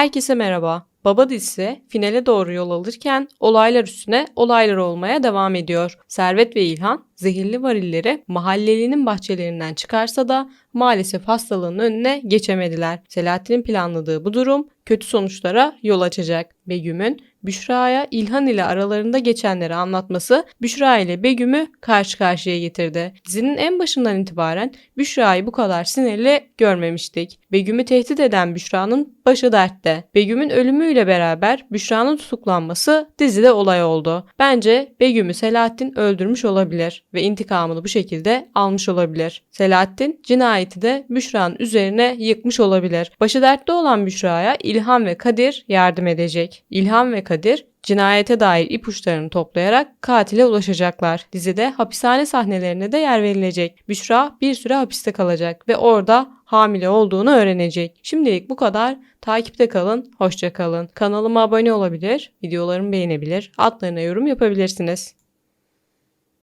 Herkese merhaba. Baba dizisi finale doğru yol alırken olaylar üstüne olaylar olmaya devam ediyor. Servet ve İlhan zehirli varilleri mahallelinin bahçelerinden çıkarsa da maalesef hastalığın önüne geçemediler. Selahattin'in planladığı bu durum kötü sonuçlara yol açacak. Begüm'ün Büşra'ya İlhan ile aralarında geçenleri anlatması Büşra ile Begüm'ü karşı karşıya getirdi. Dizinin en başından itibaren Büşra'yı bu kadar sinirli görmemiştik. Begüm'ü tehdit eden Büşra'nın başı dertte. Begüm'ün ölümüyle beraber Büşra'nın tutuklanması dizide olay oldu. Bence Begüm'ü Selahattin öldürmüş olabilir ve intikamını bu şekilde almış olabilir. Selahattin cinayeti de Büşra'nın üzerine yıkmış olabilir. Başı dertte olan Büşra'ya İlhan ve Kadir yardım edecek. İlhan ve Kadir cinayete dair ipuçlarını toplayarak katile ulaşacaklar. Dizide hapishane sahnelerine de yer verilecek. Büşra bir süre hapiste kalacak ve orada hamile olduğunu öğrenecek. Şimdilik bu kadar. Takipte kalın, hoşça kalın. Kanalıma abone olabilir, videolarımı beğenebilir, altlarına yorum yapabilirsiniz.